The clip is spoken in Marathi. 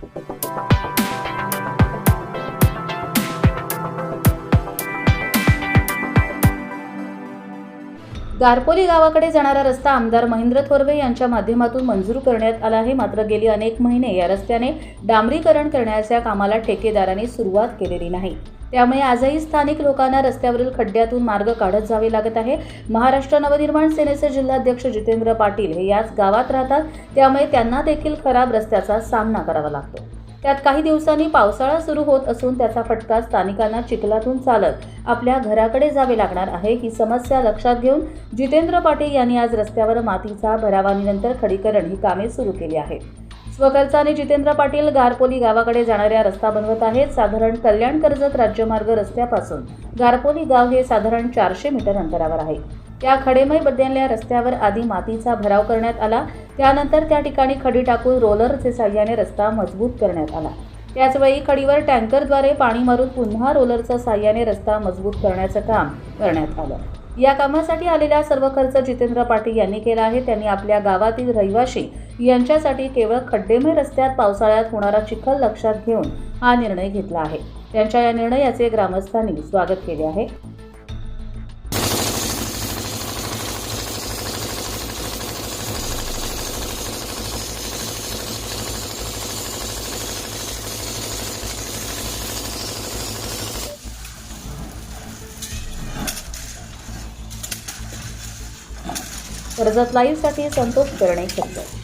Thank you. गारपोली गावाकडे जाणारा रस्ता आमदार महेंद्र थोरवे यांच्या माध्यमातून मंजूर करण्यात आला आहे. मात्र गेली अनेक महिने या रस्त्याने डांबरीकरण करण्याच्या कामाला ठेकेदारांनी सुरुवात केलेली नाही. त्यामुळे आजही स्थानिक लोकांना रस्त्यावरील खड्ड्यातून मार्ग काढत जावे लागत आहे. महाराष्ट्र नवनिर्माण सेनेचे जिल्हाध्यक्ष जितेंद्र पाटील हे याच गावात राहतात. त्यामुळे त्यांना देखील खराब रस्त्याचा सामना करावा लागतो. त्यात काही दिवसांनी पावसाळा सुरू होत असून त्याचा फटका स्थानिकांना चिखलातून चालत आपल्या घराकडे जावे लागणार आहे ही समस्या लक्षात घेऊन जितेंद्र पाटील यांनी आज रस्त्यावर मातीचा भरावानीनंतर खडीकरण ही कामे सुरू केली आहेत. स्वखर्चाने जितेंद्र पाटील गारपोली गावाकडे जाणाऱ्या रस्ता बनवत आहेत. साधारण कल्याण कर्जत राज्यमार्ग रस्त्यापासून गारपोली गाव हे साधारण चारशे मीटर अंतरावर आहे. त्या खडेमय बदलल्या रस्त्यावर आधी मातीचा भराव करण्यात आला. त्यानंतर त्या ठिकाणी खडी टाकून रोलरचे साह्याने रस्ता मजबूत करण्यात आला. त्याचवेळी खडीवर टँकरद्वारे पाणी मारून पुन्हा रोलरच्या साह्याने रस्ता मजबूत करण्याचं काम करण्यात आलं. या कामासाठी आलेला सर्व खर्च जितेंद्र पाटील यांनी केला आहे. त्यांनी आपल्या गावातील रहिवाशी यांच्यासाठी केवळ खड्डेमय रस्त्यात पावसाळ्यात होणारा चिखल लक्षात घेऊन हा निर्णय घेतला आहे. त्यांच्या या निर्णयाचे ग्रामस्थांनी स्वागत केले आहे. कर्जत लाईव्हसाठी संतोष करणे खर्च